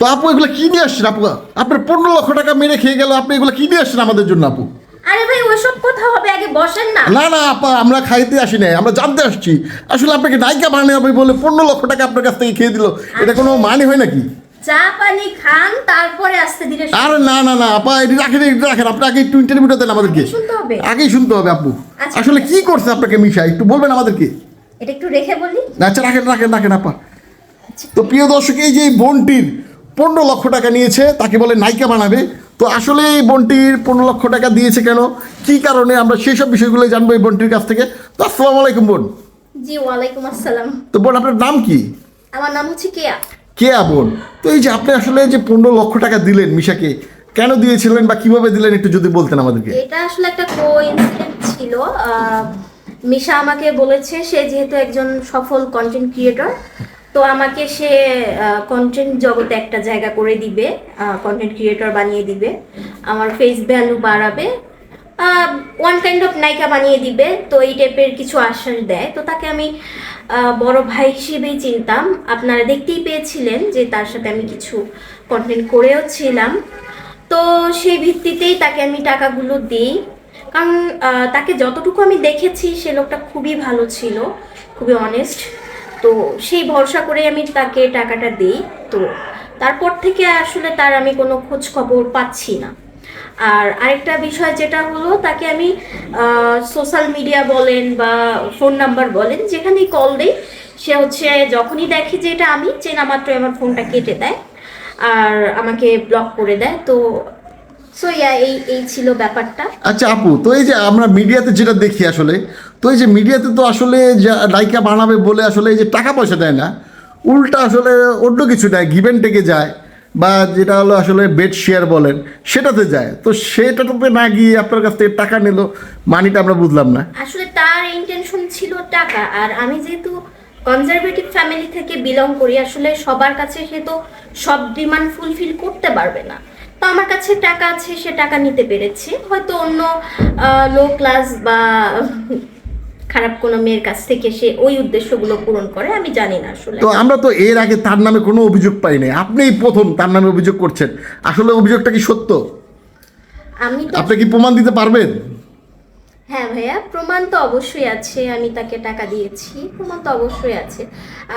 তো আপু এগুলো কি নিয়ে আসছেন আপু? আপনার পনেরো লক্ষ টাকা মেরে খেয়ে গেল আপনি এগুলো কি নিয়ে আসছেন আমাদের জন্য আপু? আরে ভাই ওইসব কথা হবে আগে বসেন না। না না আপা আমরা খাইতে আসি নাই আমরা জানতে আসছি। আসলে আপনাকে নায়িকা বানিয়ে হবে বলে পনেরো লক্ষ টাকা আপনার কাছ থেকে খেয়ে দিল। এটা কোনো মানে হয় নাকি? চা পানি খান তারপরে আস্তে ধীরে আরে না না না আপা এটি রাখেন এটি রাখেন। আপনি আগে একটু ইন্টারভিউটা দেন আমাদেরকে। শুনতে হবে। আগেই শুনতে হবে আপু। আচ্ছা। আসলে কি করছে আপনাকে মিশা? একটু বলবেন আমাদেরকে। এটা একটু রেখে বলি। আচ্ছা রাখেন রাখেন রাখেন আপা। তো প্রিয় দর্শক এই যে বোনটির পনেরো লক্ষ টাকা নিয়েছে তাকে বলে নায়িকা বানাবে। তো আসলে এই বোনটির পনেরো লক্ষ টাকা দিয়েছে কেন? কি কারণে? আমরা সেই সব বিষয়গুলো জানব এই বোনটির কাছ থেকে। তো আসসালামু আলাইকুম বোন। জি ওয়ালাইকুম আসসালাম। তো বোন আপনার নাম কি? আমার নাম হচ্ছে কেয়া। কে বোন। তো এই যে আপনি আসলে যে পনেরো লক্ষ টাকা দিলেন মিশাকে কেন দিয়েছিলেন বা কীভাবে দিলেন একটু যদি বলতেন আমাদেরকে? এটা আসলে একটা কোইন্সিডেন্ট ছিল। মিশা আমাকে বলেছে সে যেহেতু একজন সফল কন্টেন্ট ক্রিয়েটর তো আমাকে সে কন্টেন্ট জগতে একটা জায়গা করে দিবে কন্টেন্ট ক্রিয়েটর বানিয়ে দিবে, আমার ফেস ভ্যালু বাড়াবে ওয়ান কাইন্ড অফ নায়িকা বানিয়ে দিবে, তো এই টাইপের কিছু আশ্বাস দেয়। তো তাকে আমি বড় ভাই হিসেবেই চিনতাম। আপনারা দেখতেই পেয়েছিলেন যে তার সাথে আমি কিছু কন্টেন্ট করেও ছিলাম। তো সেই ভিত্তিতেই তাকে আমি টাকাগুলো দিই। কারণ তাকে যতটুকু আমি দেখেছি, সে লোকটা খুবই ভালো ছিল, খুবই অনেস্ট তো সেই ভরসা করে আমি তাকে টাকাটা দিই। তো তারপর থেকে আসলে তার আমি কোনো খোঁজ খবর পাচ্ছি না। আর আরেকটা বিষয় যেটা হলো, তাকে আমি সোশ্যাল মিডিয়া বলেন বা ফোন নাম্বার বলেন, যেখানেই কল দিই, সে হচ্ছে যখনই দেখে যে এটা আমি চেনা মাত্রই আমার ফোনটা কেটে দেয় আর আমাকে ব্লক করে দেয়। তো সো ইয়া এই এই ছিল ব্যাপারটা। আচ্ছা আপু, তো এই যে আমরা মিডিয়াতে যেটা দেখি আসলে তো এই যে মিডিয়াতে তো আসলে নায়িকা বানাবে বলে আসলে এই যে টাকা পয়সা দেয় না, উল্টা আসলে অন্য কিছু দেয় গিভেন টেকে যায়, বা যেটা হলো আসলে বেড শেয়ার বলেন, সেটাতে যায়। তো সেটাতে না গিয়ে আপনার কাছ থেকে টাকা নিল মানিটা আমরা বুঝলাম না। আসলে তার ইন্টেনশন ছিল টাকা, আর আমি যেহেতু কনজারভেটিভ ফ্যামিলি থেকে বিলং করি, আসলে সবার কাছে সে তো সব ডিমান্ড ফুলফিল করতে পারবে না। তো আমার কাছে টাকা আছে, সে টাকা নিতে পেরেছে। হয়তো অন্য লো ক্লাস বা খারাপ কোনো মেয়ের কাছ থেকে সে ওই উদ্দেশ্যগুলো পূরণ করে আমি জানি না আসলে। তো আমরা তো এর আগে তার নামে কোনো অভিযোগ পাই নাই। আপনিই প্রথম তার নামে অভিযোগ করছেন। আসলে অভিযোগটা কি সত্য? আমি তো আপনি কি প্রমাণ দিতে পারবেন? হ্যাঁ ভাইয়া প্রমাণ তো অবশ্যই আছে আমি তাকে টাকা দিয়েছি প্রমাণ তো অবশ্যই আছে।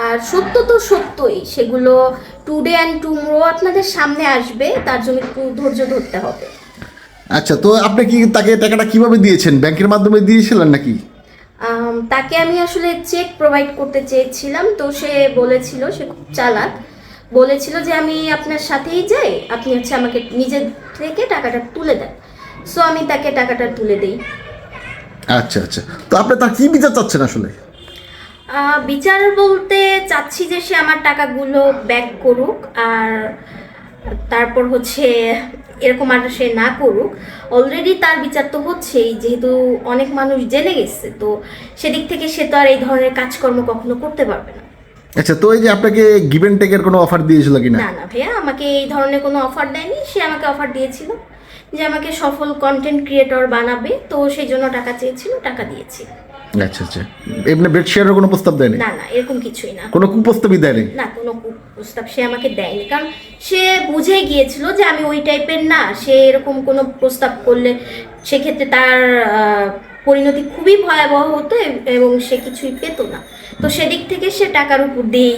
আর সত্য তো সত্যই সেগুলো টুডে অ্যান্ড টুমরো আপনাদের সামনে আসবে তার জন্য একটু ধৈর্য ধরতে হবে। আচ্ছা তো আপনি কি তাকে টাকাটা কীভাবে দিয়েছেন? ব্যাংকের মাধ্যমে দিয়েছিলেন নাকি? তাকে আমি আসলে চেক প্রোভাইড করতে চেয়েছিলাম। তো সে বলেছিল সে খুব চালাক। বলেছিল যে আমি আপনার সাথেই যাই। আপনি হচ্ছে আমাকে নিজের থেকে টাকাটা তুলে দেন। সো আমি তাকে টাকাটা তুলে দিই। আচ্ছা আচ্ছা। তো আপনি তার কি বিচার চাচ্ছেন আসলে? বিচার বলতে চাচ্ছি যে সে আমার টাকাগুলো ব্যাক করুক। আর তারপর হচ্ছে এরকম আর সে না করুক। অলরেডি তার বিচার তো হচ্ছেই যেহেতু অনেক মানুষ জেনে গেছে তো সেদিক থেকে সে তো আর এই ধরনের কাজকর্ম কখনো করতে পারবে না। আচ্ছা তো এই যে আপনাকে গিভেন টেকের কোনো অফার দিয়েছিল কিনা? না না ভাইয়া আমাকে এই ধরনের কোনো অফার দেয়নি সে আমাকে অফার দিয়েছিল যে আমাকে সফল কন্টেন্ট ক্রিয়েটর বানাবে তো সেই জন্য টাকা চেয়েছিল টাকা দিয়েছি। আচ্ছা আচ্ছা। এমনি বেড শেয়ারের কোনো প্রস্তাব দেয়নি? না না এরকম কিছুই না। কোনো কুপ্রস্তাবই দেয়নি? না কোনো কুপ্রস্তাব সে আমাকে দেয়নি। কারণ সে বুঝে গিয়েছিল যে আমি ওই টাইপের না সে এরকম কোনো প্রস্তাব করলে সেক্ষেত্রে তার পরিণতি খুবই ভয়াবহ হতো এবং সে কিছুই পেত না। তো সেদিক থেকে সে টাকার উপর দিয়েই